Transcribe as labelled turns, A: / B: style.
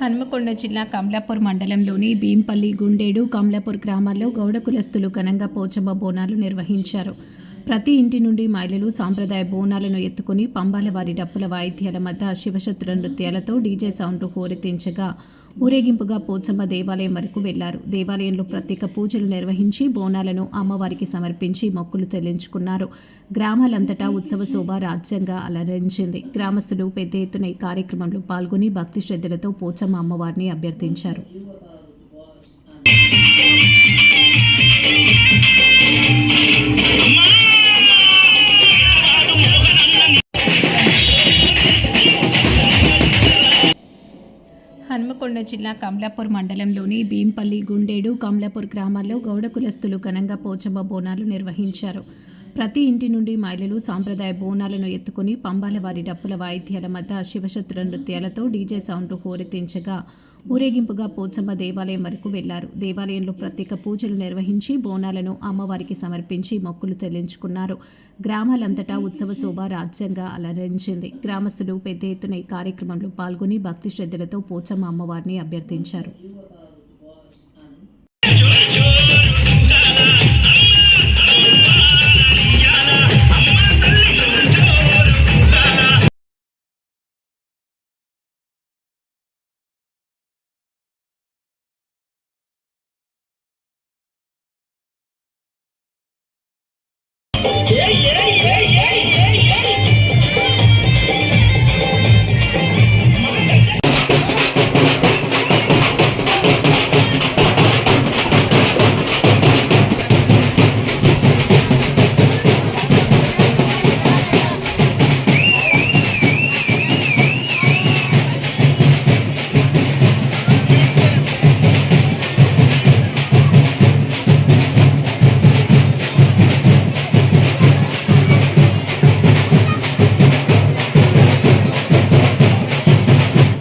A: హన్మకొండ జిల్లా కమలాపూర్ మండలంలోని భీంపల్లి గుండేడు కమలాపూర్ గ్రామాల్లో గౌడ కులస్తులు ఘనంగా పోచమ్మ బోనాలు నిర్వహించారు. ప్రతి ఇంటి నుండి మహిళలు సాంప్రదాయ బోనాలను ఎత్తుకుని పంబాల వారి డప్పుల వాయిద్యాల మధ్య శివశత్రుల నృత్యాలతో డీజే సౌండ్లు హోరెత్తించగా ఊరేగింపుగా పోచమ్మ దేవాలయం వరకు వెళ్ళారు. దేవాలయంలో ప్రత్యేక పూజలు నిర్వహించి బోనాలను అమ్మవారికి సమర్పించి మొక్కులు చెల్లించుకున్నారు. గ్రామాలంతటా ఉత్సవ శోభ రాజ్యంగా అలరించింది. గ్రామస్తులు పెద్ద ఎత్తున ఈ కార్యక్రమంలో పాల్గొని భక్తి శ్రద్ధలతో పోచమ్మ అమ్మవారిని అభ్యర్థించారు. హన్మకొండ జిల్లా కమలాపూర్ మండలంలోని భీంపల్లి గుండేడు కమలాపూర్ గ్రామాల్లో గౌడ కులస్తులు ఘనంగా పోచమ్మ బోనాలు నిర్వహించారు. ప్రతి ఇంటి నుండి మహిళలు సాంప్రదాయ బోనాలను ఎత్తుకుని పంబాల వారి డప్పుల వాయిద్యాల మధ్య శివశత్రుల నృత్యాలతో డీజే సౌండ్ హోరెత్తించగా ఊరేగింపుగా పోచమ్మ దేవాలయం వరకు వెళ్ళారు. దేవాలయంలో ప్రత్యేక పూజలు నిర్వహించి బోనాలను అమ్మవారికి సమర్పించి మొక్కులు చెల్లించుకున్నారు. గ్రామాలంతటా ఉత్సవ శోభ రాజ్యంగా అలరించింది. గ్రామస్తులు పెద్ద ఎత్తున ఈ కార్యక్రమంలో పాల్గొని భక్తి శ్రద్ధలతో పోచమ్మ అమ్మవారిని అభ్యర్థించారు.